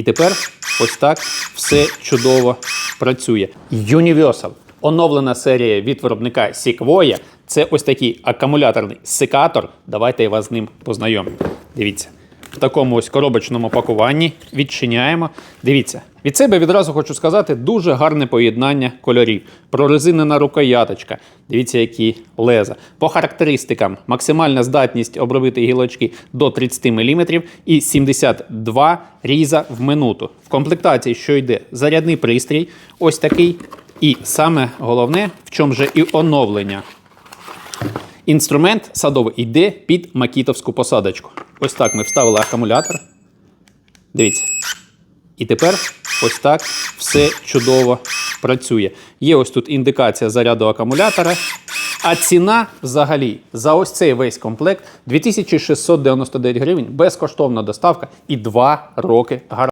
І тепер ось так все чудово працює. Universal. Оновлена серія від виробника Sequoia. Це ось такий акумуляторний секатор. Давайте я вас з ним познайомлю. Дивіться. В такому ось коробочному пакуванні відчиняємо. Дивіться, від себе відразу хочу сказати дуже гарне поєднання кольорів. Прорезинена рукояточка. Дивіться, які леза. По характеристикам максимальна здатність обробити гілочки до 30 мм і 72 різа в минуту. В комплектації, що йде, зарядний пристрій, ось такий. І саме головне, в чому же і оновлення. Інструмент садовий йде під макітовську посадочку. Ось так ми вставили акумулятор. Дивіться. І тепер ось так все чудово працює. Є ось тут індикація заряду акумулятора. А ціна взагалі за ось цей весь комплект 2699 гривень, безкоштовна доставка і 2 роки гарантії.